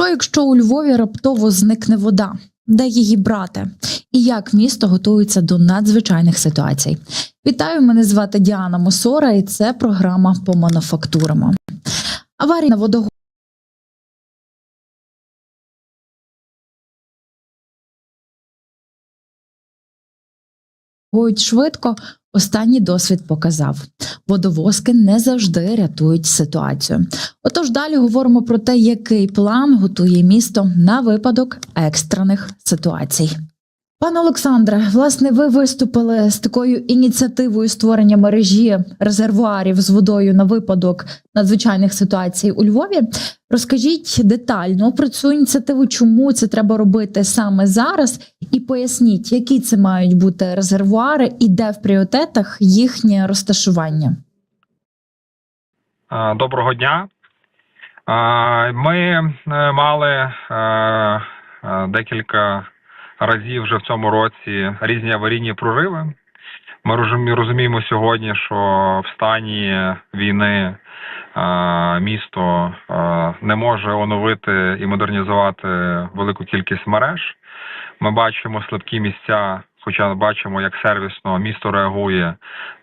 Що якщо у Львові раптово зникне вода? Де її брати? І як місто готується до надзвичайних ситуацій? Вітаю, мене звати Діана Мосора, і це програма по мануфактурам. Аварії на водогоні швидко. Останній досвід показав, водовозки не завжди рятують ситуацію. Отож, далі говоримо про те, який план готує місто на випадок екстрених ситуацій. Пане Олександре, власне, ви виступили з такою ініціативою створення мережі резервуарів з водою на випадок надзвичайних ситуацій у Львові. Розкажіть детально про цю ініціативу, чому це треба робити саме зараз, і поясніть, які це мають бути резервуари і де в пріоритетах їхнє розташування. Доброго дня. Ми е, мали е, е, декілька разів вже в цьому році різні аварійні прориви. Ми розуміємо сьогодні, що в стані війни е, місто е, не може оновити і модернізувати велику кількість мереж. Ми бачимо слабкі місця, хоча бачимо, як сервісно місто реагує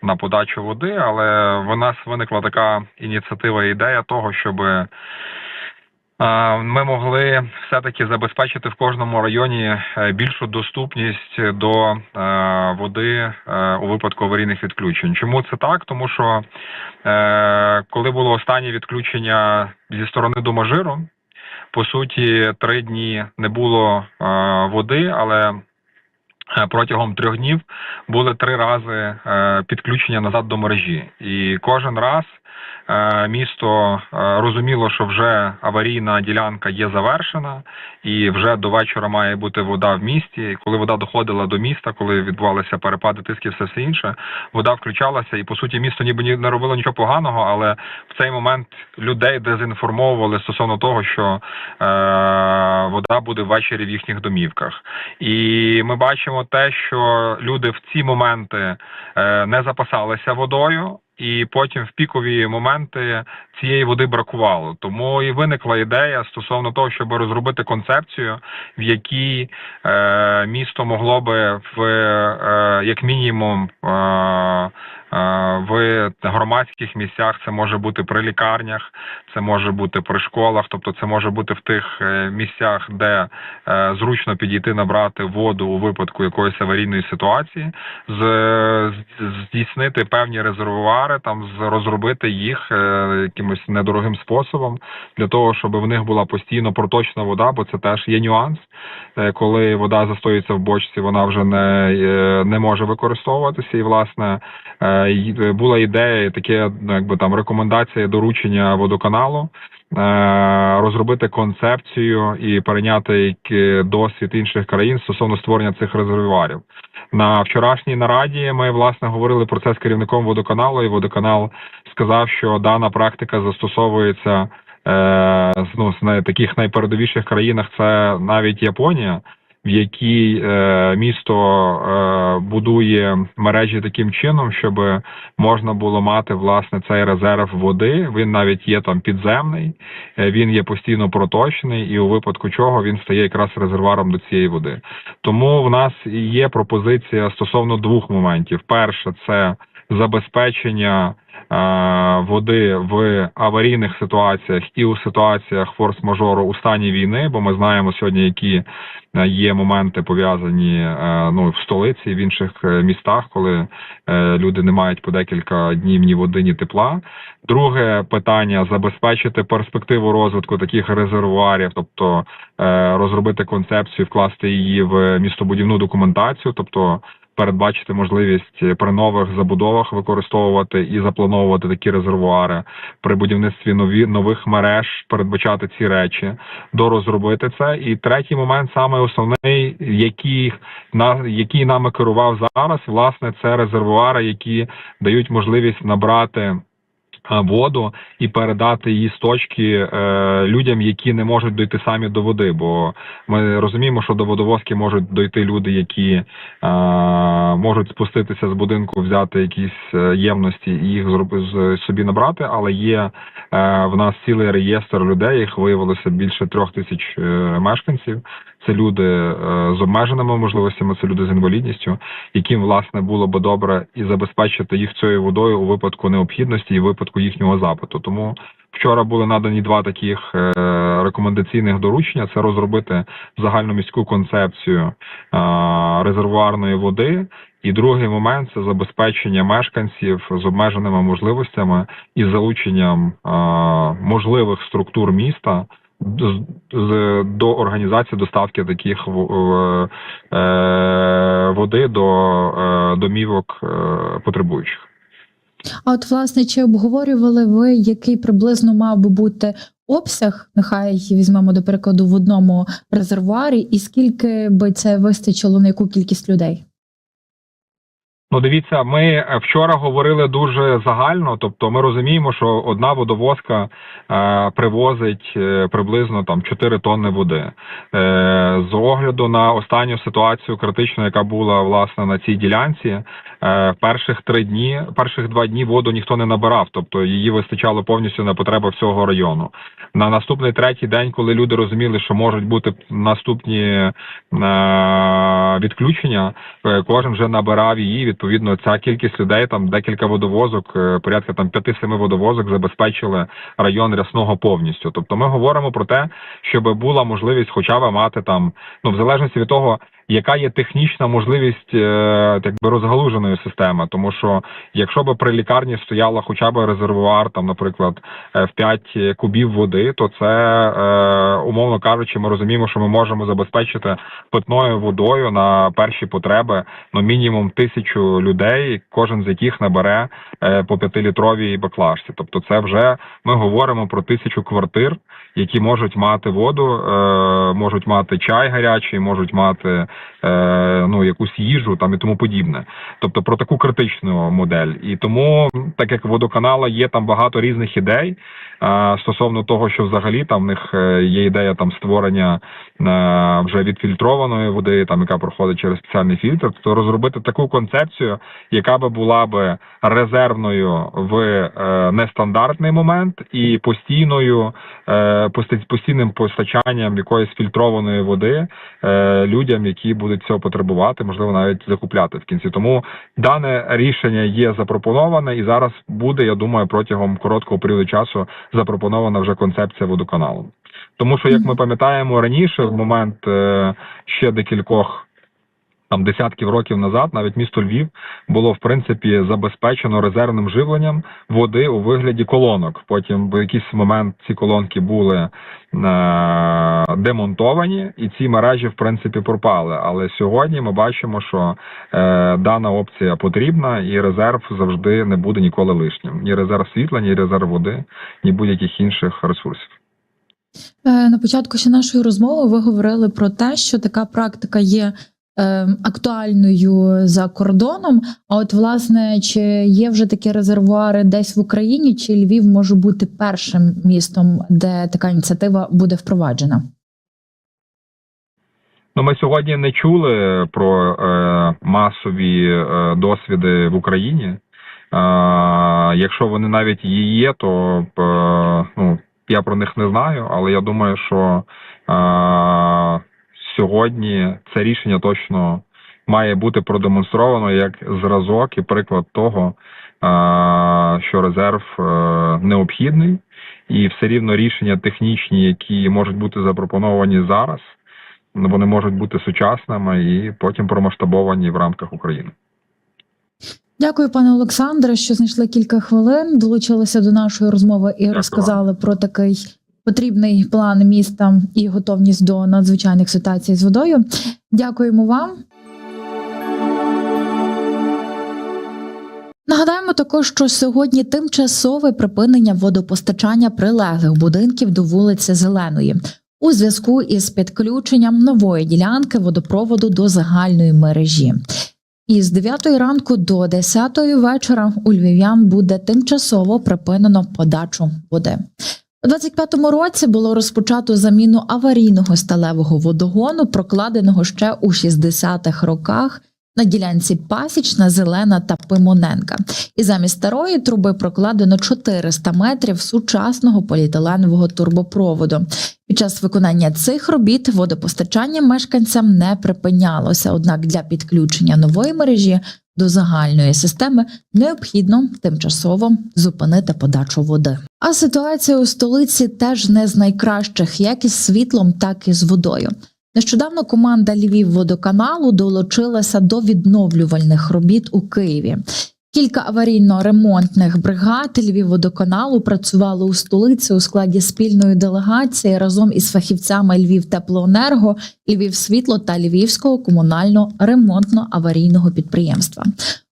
на подачу води, але в нас виникла така ініціатива і ідея того, щоб ми могли все-таки забезпечити в кожному районі е, більшу доступність до е, води е, у випадку аварійних відключень. Чому це так? Тому що коли було останнє відключення зі сторони Доможиру, по суті, три дні не було води, але протягом трьох днів були три рази е, підключення назад до мережі, і кожен раз е, місто е, розуміло, що вже аварійна ділянка є завершена, і вже до вечора має бути вода в місті. І коли вода доходила до міста, коли відбувалися перепади тисків, все все інше, вода включалася, і по суті місто ніби ні- не робило нічого поганого, але в цей момент людей дезінформовували стосовно того, що е, вода буде ввечері в їхніх домівках. І ми бачимо те, що люди в ці моменти е, не запасалися водою. І потім в пікові моменти цієї води бракувало. Тому і виникла ідея стосовно того, щоб розробити концепцію, в якій е, місто могло би в е, як мінімум е, в громадських місцях, це може бути при лікарнях, це може бути при школах, тобто це може бути в тих е, місцях, де е, зручно підійти набрати воду у випадку якоїсь аварійної ситуації, здійснити певні резервуари, там розробити їх е, якимось недорогим способом для того, щоб в них була постійно проточна вода, бо це теж є нюанс. Е, Коли вода застоюється в бочці, вона вже не, е, не може використовуватися. І власне е, була ідея, таке ну, якби там рекомендація доручення водоканалу. е, Розробити концепцію і перейняти досвід інших країн стосовно створення цих резервуарів. На вчорашній нараді ми власне говорили про це з керівником водоканалу, і водоканал сказав, що дана практика застосовується е, ну, з таких найпередовіших країнах. Це навіть Японія, в якій е, місто е, будує мережі таким чином, щоб можна було мати власне цей резерв води. Він навіть є там підземний, е, він є постійно проточний, і у випадку чого він стає якраз резервуаром до цієї води. Тому в нас є пропозиція стосовно двох моментів: перше це забезпечення е, води в аварійних ситуаціях і у ситуаціях форс-мажору у стані війни, бо ми знаємо сьогодні, які е, є моменти пов'язані е, ну в столиці в інших містах, коли люди не мають по декілька днів ні води, ні тепла. Друге питання забезпечити перспективу розвитку таких резервуарів, тобто розробити концепцію, вкласти її в містобудівну документацію, тобто передбачити можливість при нових забудовах використовувати і заплановувати такі резервуари при будівництві нові нових мереж, передбачати ці речі, дорозробити це. І третій момент, саме основний, який на який нами керував зараз, власне, це резервуари, які дають можливість набрати. Е, воду і передати її з точки е, людям, які не можуть дойти самі до води. Бо ми розуміємо, що до водовозки можуть дойти люди, які е, можуть спуститися з будинку, взяти якісь е, ємності і їх собі набрати. Але є е, в нас цілий реєстр людей, їх виявилося більше трьох тисяч е, мешканців. Це люди е, з обмеженими можливостями, це люди з інвалідністю, яким власне було би добре і забезпечити їх цією водою у випадку необхідності і випадку їхнього запиту. Тому вчора були надані два таких е, рекомендаційних доручення: це розробити загальноміську концепцію е, резервуарної води. І другий момент це забезпечення мешканців з обмеженими можливостями і залученням можливих структур міста з, до організації доставки таких е, води до е, домівок е, потребуючих. А от власне чи обговорювали ви, який приблизно мав би бути обсяг? Нехай візьмемо до прикладу в одному резервуарі, і скільки би це вистачило на яку кількість людей? Ну, дивіться, ми е, вчора говорили дуже загально. Тобто, ми розуміємо, що одна водовозка е, привозить е, приблизно там 4 тонни води. Е, з огляду на останню ситуацію критичну, яка була власне на цій ділянці, перших три дні, перших два дні воду ніхто не набирав, тобто її вистачало повністю на потреби всього району. На наступний третій день, коли люди розуміли, що можуть бути наступні е, відключення, е, кожен вже набирав її. Відповідно, ця кількість людей, там декілька водовозок, е, порядка там 5-7 водовозок забезпечили район рясного повністю. Тобто, ми говоримо про те, щоб була можливість, хоча б мати там, ну в залежності від того. Яка є технічна можливість е, так би розгалуженої системи, тому що якщо би при лікарні стояла хоча б резервуар, там, наприклад, е, в 5 кубів води, то це е, умовно кажучи, ми розуміємо, що ми можемо забезпечити питною водою на перші потреби ну мінімум тисячу людей, кожен з яких набере по п'ятилітровій баклажці. Тобто, це вже ми говоримо про тисячу квартир, які можуть мати воду, е, можуть мати чай гарячий, можуть мати е, ну якусь їжу там і тому подібне. Тобто про таку критичну модель. І тому, так як водоканала є там багато різних ідей е, стосовно того, що взагалі там в них є ідея там створення вже відфільтрованої води, там яка проходить через спеціальний фільтр, то розробити таку концепцію, яка би була би резервною в нестандартний момент і постійною постійним постачанням якоїсь фільтрованої води е, людям, які будуть цього потребувати, можливо, навіть закупляти в кінці. Тому дане рішення є запропоноване, і зараз буде, я думаю, протягом короткого періоду часу запропонована вже концепція водоканалу. Тому що, як ми пам'ятаємо раніше, в момент е, ще декількох. Там десятків років назад навіть місто Львів було в принципі забезпечено резервним живленням води у вигляді колонок. Потім в якийсь момент ці колонки були е, демонтовані, і ці мережі в принципі пропали. Але сьогодні ми бачимо, що е, дана опція потрібна, і резерв завжди не буде ніколи лишнім. Ні резерв світла, ні резерв води, ні будь-яких інших ресурсів. Е, На початку ще нашої розмови ви говорили про те, що така практика є актуальною за кордоном. А от, власне, чи є вже такі резервуари десь в Україні, чи Львів може бути першим містом, де така ініціатива буде впроваджена? Ну, ми сьогодні не чули про е, масові е, досвіди в Україні. Е, якщо вони навіть і є, то е, ну, я про них не знаю, але я думаю, що е, сьогодні це рішення точно має бути продемонстровано як зразок і приклад того, що резерв е, необхідний, і все рівно рішення технічні, які можуть бути запропоновані зараз. Вони можуть бути сучасними і потім промасштабовані в рамках України. Дякую, пане Олександре, що знайшли кілька хвилин, долучилися до нашої розмови і Дякую розказали про такий потрібний план міста і готовність до надзвичайних ситуацій з водою. Дякуємо вам. Нагадаємо також, що сьогодні тимчасове припинення водопостачання прилеглих будинків до вулиці Зеленої у зв'язку із підключенням нової ділянки водопроводу до загальної мережі. І з 9 ранку до 10 вечора у львів'ян буде тимчасово припинено подачу води. У 25-му році було розпочато заміну аварійного сталевого водогону, прокладеного ще у 60-х роках на ділянці Пасічна, Зелена та Пимоненка. І замість старої труби прокладено 400 метрів сучасного поліетиленового турбопроводу. Під час виконання цих робіт водопостачання мешканцям не припинялося. Однак для підключення нової мережі до загальної системи необхідно тимчасово зупинити подачу води. А ситуація у столиці теж не з найкращих, як із світлом, так і з водою. Нещодавно команда Львівводоканалу долучилася до відновлювальних робіт у Києві. Кілька аварійно-ремонтних бригад Львівводоканалу працювали у столиці у складі спільної делегації разом із фахівцями Львівтеплоенерго, Львівсвітло та Львівського комунально-ремонтно-аварійного підприємства.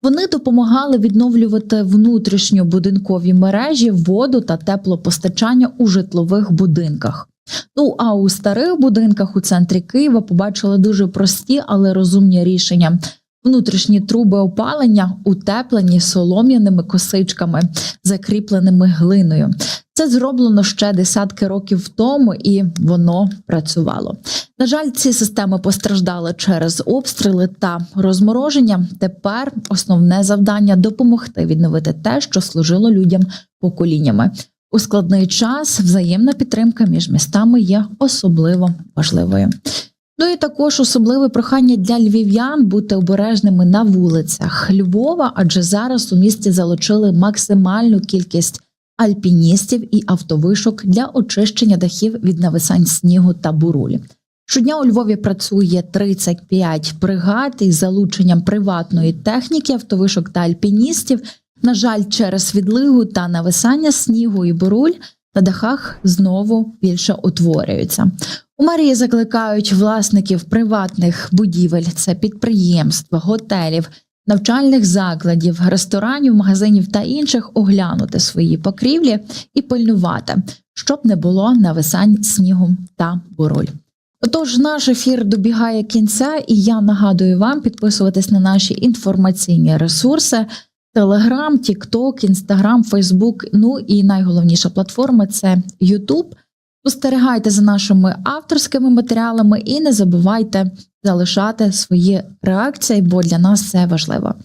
Вони допомагали відновлювати внутрішньобудинкові мережі, воду та теплопостачання у житлових будинках. Ну а у старих будинках у центрі Києва побачили дуже прості, але розумні рішення. Внутрішні труби опалення утеплені солом'яними косичками, закріпленими глиною. Це зроблено ще десятки років тому, і воно працювало. На жаль, ці системи постраждали через обстріли та розмороження. Тепер основне завдання допомогти відновити те, що служило людям поколіннями. У складний час взаємна підтримка між містами є особливо важливою. Ну і також особливе прохання для львів'ян бути обережними на вулицях Львова, адже зараз у місті залучили максимальну кількість альпіністів і автовишок для очищення дахів від нависань снігу та бурулі. Щодня у Львові працює 35 бригад із залученням приватної техніки, автовишок та альпіністів. На жаль, через відлигу та нависання снігу і буруль на дахах знову більше утворюються. У мерії закликають власників приватних будівель, це підприємств, готелів, навчальних закладів, ресторанів, магазинів та інших оглянути свої покрівлі і пильнувати, щоб не було нависань снігу та буруль. Отож, наш ефір добігає кінця, і я нагадую вам підписуватись на наші інформаційні ресурси. Телеграм, Тікток, Інстаграм, Фейсбук. Ну і найголовніша платформа це Ютуб. Спостерігайте за нашими авторськими матеріалами і не забувайте залишати свої реакції, бо для нас це важливо.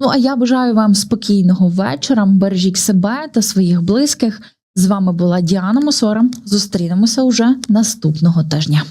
Ну а я бажаю вам спокійного вечора. Бережіть себе та своїх близьких. З вами була Діана Мосора. Зустрінемося уже наступного тижня.